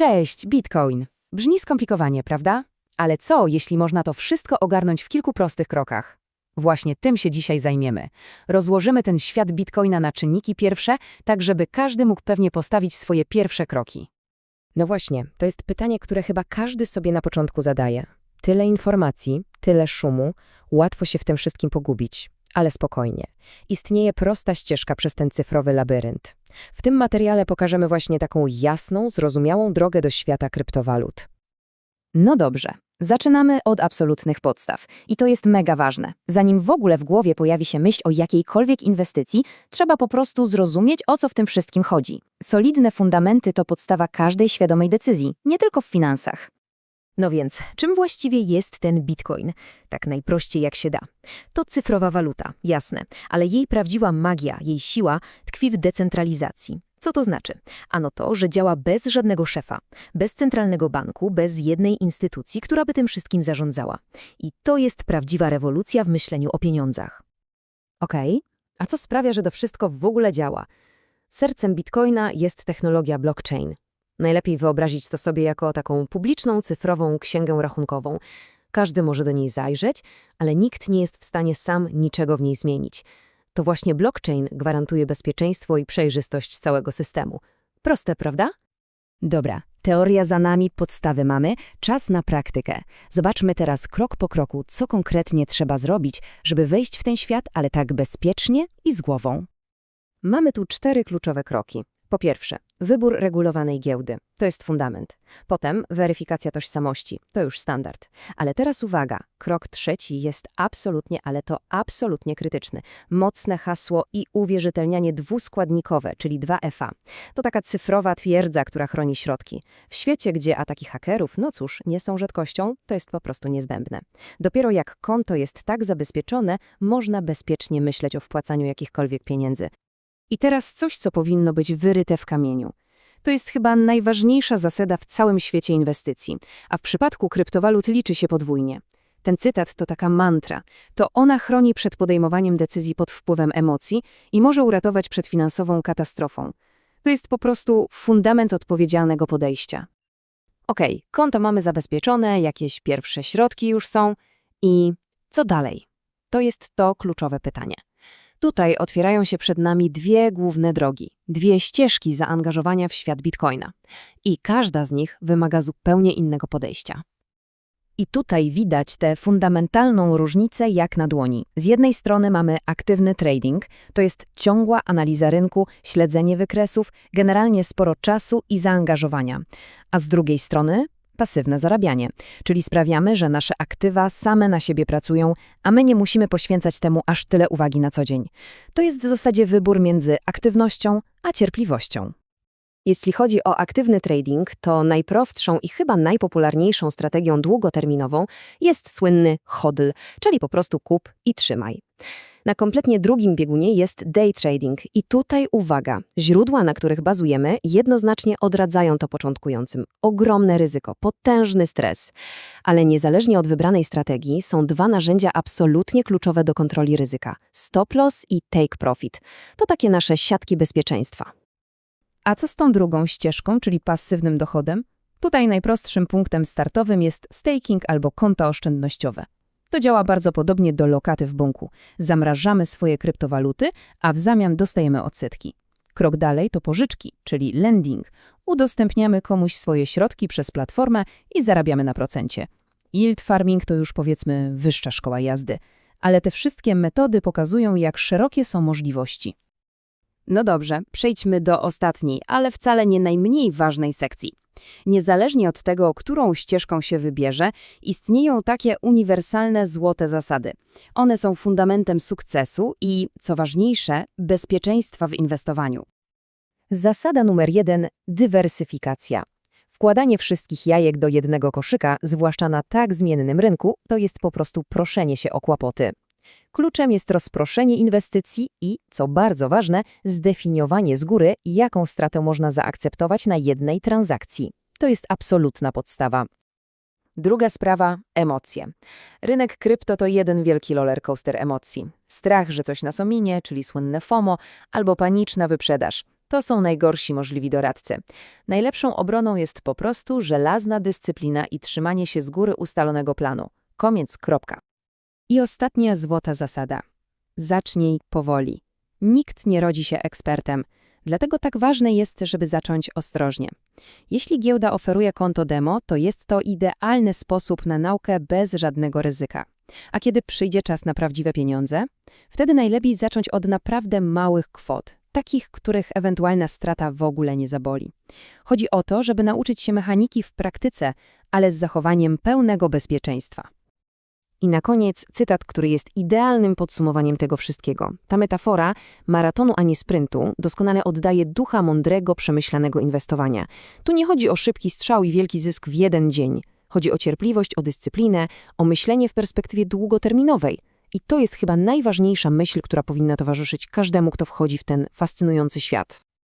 Cześć, Bitcoin. Brzmi skomplikowanie, prawda? Ale co, jeśli można to wszystko ogarnąć w kilku prostych krokach? Właśnie tym się dzisiaj zajmiemy. Rozłożymy ten świat Bitcoina na czynniki pierwsze, tak żeby każdy mógł pewnie postawić swoje pierwsze kroki. No właśnie, to jest pytanie, które chyba każdy sobie na początku zadaje. Tyle informacji, tyle szumu, łatwo się w tym wszystkim pogubić. Ale spokojnie. Istnieje prosta ścieżka przez ten cyfrowy labirynt. W tym materiale pokażemy właśnie taką jasną, zrozumiałą drogę do świata kryptowalut. No dobrze, zaczynamy od absolutnych podstaw. I to jest mega ważne. Zanim w ogóle w głowie pojawi się myśl o jakiejkolwiek inwestycji, trzeba po prostu zrozumieć, o co w tym wszystkim chodzi. Solidne fundamenty to podstawa każdej świadomej decyzji, nie tylko w finansach. No więc, czym właściwie jest ten bitcoin? Tak najprościej jak się da. To cyfrowa waluta, jasne, ale jej prawdziwa magia, jej siła tkwi w decentralizacji. Co to znaczy? Ano to, że działa bez żadnego szefa, bez centralnego banku, bez jednej instytucji, która by tym wszystkim zarządzała. I to jest prawdziwa rewolucja w myśleniu o pieniądzach. Okej, a co sprawia, że to wszystko w ogóle działa? Sercem bitcoina jest technologia blockchain. Najlepiej wyobrazić to sobie jako taką publiczną, cyfrową księgę rachunkową. Każdy może do niej zajrzeć, ale nikt nie jest w stanie sam niczego w niej zmienić. To właśnie blockchain gwarantuje bezpieczeństwo i przejrzystość całego systemu. Proste, prawda? Dobra, teoria za nami, podstawy mamy, czas na praktykę. Zobaczmy teraz krok po kroku, co konkretnie trzeba zrobić, żeby wejść w ten świat, ale tak bezpiecznie i z głową. Mamy tu cztery kluczowe kroki. Po pierwsze, wybór regulowanej giełdy. To jest fundament. Potem weryfikacja tożsamości. To już standard. Ale teraz uwaga, krok trzeci jest absolutnie, ale to absolutnie krytyczny. Mocne hasło i uwierzytelnianie dwuskładnikowe, czyli 2FA. To taka cyfrowa twierdza, która chroni środki. W świecie, gdzie ataki hakerów, no cóż, nie są rzadkością, to jest po prostu niezbędne. Dopiero jak konto jest tak zabezpieczone, można bezpiecznie myśleć o wpłacaniu jakichkolwiek pieniędzy. I teraz coś, co powinno być wyryte w kamieniu. To jest chyba najważniejsza zasada w całym świecie inwestycji, a w przypadku kryptowalut liczy się podwójnie. Ten cytat to taka mantra. To ona chroni przed podejmowaniem decyzji pod wpływem emocji i może uratować przed finansową katastrofą. To jest po prostu fundament odpowiedzialnego podejścia. Okej, konto mamy zabezpieczone, jakieś pierwsze środki już są i co dalej? To jest to kluczowe pytanie. Tutaj otwierają się przed nami dwie główne drogi, dwie ścieżki zaangażowania w świat bitcoina. I każda z nich wymaga zupełnie innego podejścia. I tutaj widać tę fundamentalną różnicę jak na dłoni. Z jednej strony mamy aktywny trading, to jest ciągła analiza rynku, śledzenie wykresów, generalnie sporo czasu i zaangażowania. A z drugiej strony pasywne zarabianie, czyli sprawiamy, że nasze aktywa same na siebie pracują, a my nie musimy poświęcać temu aż tyle uwagi na co dzień. To jest w zasadzie wybór między aktywnością a cierpliwością. Jeśli chodzi o aktywny trading, to najprostszą i chyba najpopularniejszą strategią długoterminową jest słynny hodl, czyli po prostu kup i trzymaj. Na kompletnie drugim biegunie jest day trading i tutaj uwaga, źródła, na których bazujemy, jednoznacznie odradzają to początkującym. Ogromne ryzyko, potężny stres. Ale niezależnie od wybranej strategii są dwa narzędzia absolutnie kluczowe do kontroli ryzyka. Stop loss i take profit. To takie nasze siatki bezpieczeństwa. A co z tą drugą ścieżką, czyli pasywnym dochodem? Tutaj najprostszym punktem startowym jest staking albo konta oszczędnościowe. To działa bardzo podobnie do lokaty w banku. Zamrażamy swoje kryptowaluty, a w zamian dostajemy odsetki. Krok dalej to pożyczki, czyli lending. Udostępniamy komuś swoje środki przez platformę i zarabiamy na procencie. Yield farming to już powiedzmy wyższa szkoła jazdy. Ale te wszystkie metody pokazują, jak szerokie są możliwości. No dobrze, przejdźmy do ostatniej, ale wcale nie najmniej ważnej sekcji. Niezależnie od tego, którą ścieżką się wybierze, istnieją takie uniwersalne złote zasady. One są fundamentem sukcesu i, co ważniejsze, bezpieczeństwa w inwestowaniu. Zasada numer jeden – dywersyfikacja. Wkładanie wszystkich jajek do jednego koszyka, zwłaszcza na tak zmiennym rynku, to jest po prostu proszenie się o kłopoty. Kluczem jest rozproszenie inwestycji i, co bardzo ważne, zdefiniowanie z góry, jaką stratę można zaakceptować na jednej transakcji. To jest absolutna podstawa. Druga sprawa – emocje. Rynek krypto to jeden wielki rollercoaster emocji. Strach, że coś nas ominie, czyli słynne FOMO, albo paniczna wyprzedaż. To są najgorsi możliwi doradcy. Najlepszą obroną jest po prostu żelazna dyscyplina i trzymanie się z góry ustalonego planu. Koniec, kropka. I ostatnia złota zasada. Zacznij powoli. Nikt nie rodzi się ekspertem. Dlatego tak ważne jest, żeby zacząć ostrożnie. Jeśli giełda oferuje konto demo, to jest to idealny sposób na naukę bez żadnego ryzyka. A kiedy przyjdzie czas na prawdziwe pieniądze, wtedy najlepiej zacząć od naprawdę małych kwot, takich, których ewentualna strata w ogóle nie zaboli. Chodzi o to, żeby nauczyć się mechaniki w praktyce, ale z zachowaniem pełnego bezpieczeństwa. I na koniec cytat, który jest idealnym podsumowaniem tego wszystkiego. Ta metafora maratonu, a nie sprintu, doskonale oddaje ducha mądrego, przemyślanego inwestowania. Tu nie chodzi o szybki strzał i wielki zysk w jeden dzień. Chodzi o cierpliwość, o dyscyplinę, o myślenie w perspektywie długoterminowej. I to jest chyba najważniejsza myśl, która powinna towarzyszyć każdemu, kto wchodzi w ten fascynujący świat.